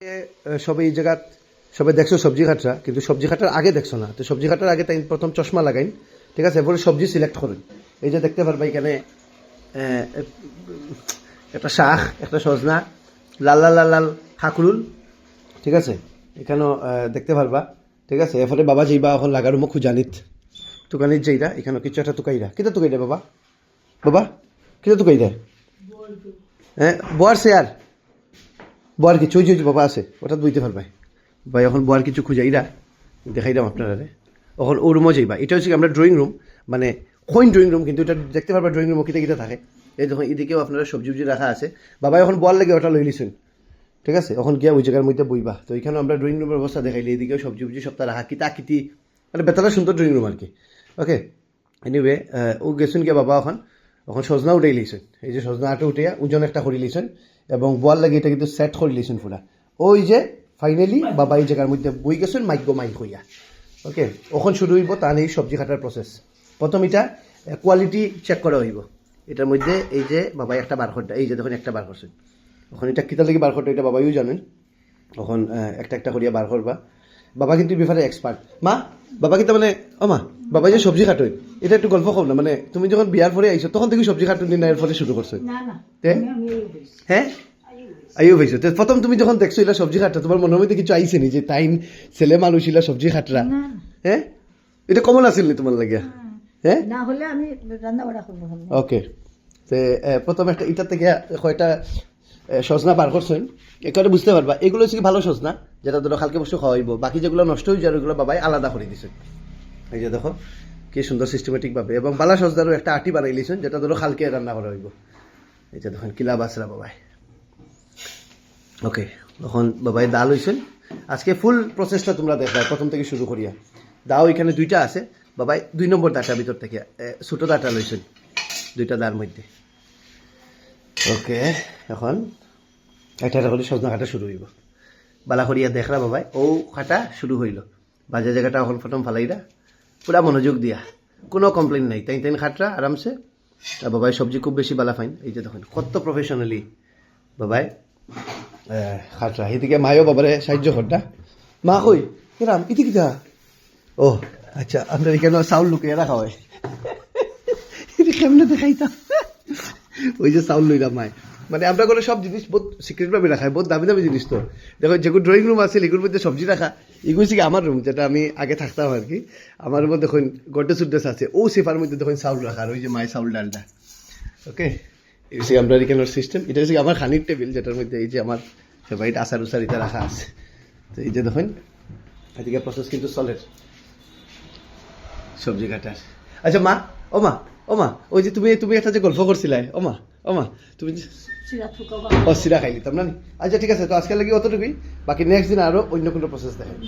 এ, সবে এই জায়গাত সবে দেখছ সবজি খাটরা কিন্তু সবজি খাটার আগে দেখছ না। তো সবজি খাটার আগে তাই প্রথম চশমা লাগাইন ঠিক আছে? এরপরে সবজি সিলেক্ট করেন। এই যে দেখতে পারবা এখানে একটা শাক একটা সজনা লাল লাল লাল লাল হাকরুল ঠিক আছে? এখানেও দেখতে পারবা ঠিক আছে? এরপরে বাবা যাইবা এখন লাগার মুখ খুঁজানিত তুকানিত যাইরা এখানে কিছু একটা তুকাইরা। তুকাই দে বাবা? বাবা কিতা তুকাই দে হ্যাঁ বর চেয়ার বর কিছু ওই যে বাবা আছে? ওটা বইতে পারবাই ভাই, এখন বর কিছু খুঁজাইরা দেখাই দাম আপনারা এখন ও রুমও যাইবা এটা হচ্ছে আমরা ড্রয়িং রুম মানে কইন ড্রয়িং রুম কিন্তু এটা দেখতে পারবা ড্রয়িং রুমও কিতে কিতে থাকে। এই দেখুন, এদিকেও আপনারা সবজি উবজি রাখা আছে। বাবা, এখন বল লাগে ওটা লই লিছুন ঠিক আছে? এখন গিয়া ওই জায়গার মধ্যে বইবা। তো এখানে আমরা ড্রয়িং রুমের অবস্থা দেখাইলি, এদিকেও সবজি উবজি সপ্তাহ রাখা, কিতা কিতি মানে বেতালা সুন্দর ড্রয়িং রুম আর কি। ওকে এনিওয়ে ও গেছুন গিয়া বাবা এখন। এখন সজনা উঠাই লিছেন এই যে সজনা আটা উঠিয়া ওজন একটা করে লিছেন এবং বল লাগে এটা কিন্তু সেট করে লিছেন পুরা ওই যে ফাইনালি বাবা এই জায়গার মধ্যে বই গেছেন মাইক মাইক হইয়া ওকে ওখন শুরু হইব তান এই সবজি কাটার প্রসেস প্রথম এটা কোয়ালিটি চেক করা হইব। এটার মধ্যে এই যে বাবাই একটা বার করটা এই যে দেখুন একটা বার করছেন ওখান এটা কিতা লাগি বার করতে এটা বাবাইও জানেন তখন একটা একটা করিয়া বার করবা বাবা কিন্তু ব্যাপারে এক্সপার্ট মা বাবা কিন্তু মানে ও মা বাবা যে সবজি কাটোই এটা একটু গল্প কম না মানে তুমি যখন বিয়ার পরে আইছো তখন থেকে সবজি কাটুন না এর ফলে শুরু করছ। হ্যাঁ আইও ভাইছো তো প্রথম তুমি যখন দেখছ এলা সবজি কাটা তোমার মনের মধ্যে কিছু আইছে নি যে টাইম ছেলে মানুষ ইলা সবজি কাটরা হ্যাঁ এটা কমন আছিল নি তোমার লাগিয়া হ্যাঁ না হলে আমি রান্না বাড়া করব ওকে তে প্রথম একটা ইটা থেকে কয়টা সজনা বার করছেন। একেবারে বুঝতে পারবা। এগুলো হচ্ছে কি ভালো সজনা, যেটা ধরো কালকে বস্তু খাওয়াইব। বাকি যেগুলো নষ্ট হয়ে যায় ওগুলো বাবাই আলাদা করে দিছেন এই যে দেখো, কি সুন্দর সিস্টেমেটিক ভাবে। এবং বালা সজনারও একটা আটি বানাই লিছেন যেটা ধরো কালকে রান্না করা হইব। এই যে দেখুন কিলা বাসরা বাবাই। ওকে তখন বাবাই ডাল হয়েছেন আজকে ফুল প্রসেসটা তোমরা দেখবা, প্রথম থেকে শুরু করিয়া। দাও এখানে দুইটা আছে। বাবাই দুই নম্বর দাটার ভিতর থেকে ছোট দাটা লইছেন, দুইটা দার মধ্যে। ওকে এখন একটা করে সজনা কাটা শুরু হইব। বালা করিয়া দেখরা বাবাই, ও কাটা শুরু হইল। বাজে জায়গাটা এখন প্রথম ফালাইরা পুরা মনোযোগ দিয়া। কোনো কমপ্লেন নাই। তাই তাই খাটরা আরামসে। আর বাবাই সবজি খুব বেশি বালা ফাইন। এই যে দেখুন, কত প্রফেশনালি বাবাই খাটরা এদিকে মায়ও বাবারে সাহায্য করটা মা কই? কিরাম ইতি কিতা ও আচ্ছা আপনার এখানে চাউল লুকিয়ে রাখা হয়। এটা কেমনে দেখাইতাম ওই যে চাউল লইলাম মায়। মানে আমরা করে সব জিনিস বহুত সিক্রেট ভাবে রাখা বহুত দামি দামি জিনিস তো। দেখো যেগুলো ড্রয়িং রুম আছে, এগুলোর মধ্যে সবজি রাখা। এগুলো হচ্ছে আমার রুম যেটা আমি আগে থাকতাম আর কি। আমার মধ্যে দেখুন গড্ডে সুড্ডেস আছে। ও সেফার মধ্যে দেখুন, চাউল রাখা, আর ওই যে মায়ের চাউল ডালটা। ওকে এই হচ্ছে আমরা এখানের সিস্টেম এটা হচ্ছে আমার খানির টেবিল যেটার মধ্যে এই যে আমার ফেভারিট আচার উচার এটা রাখা আছে। তো এই যে দেখুন, এদিকে প্রসেস কিন্তু চলে সবজি কাটার। আচ্ছা মা, ও মা ও মা, ওই যে তুমি তুমি একটা যে গল্প করছিলে, ও মা। ও মা তুমি যে- চিৰা থুকাবা ও সিরা খাই নিতাম না আচ্ছা ঠিক আছে তো আজকে লাগি অতটুকুই। বাকি নেক্সট দিন আরও অন্য কোনো প্রসেস দেখেন।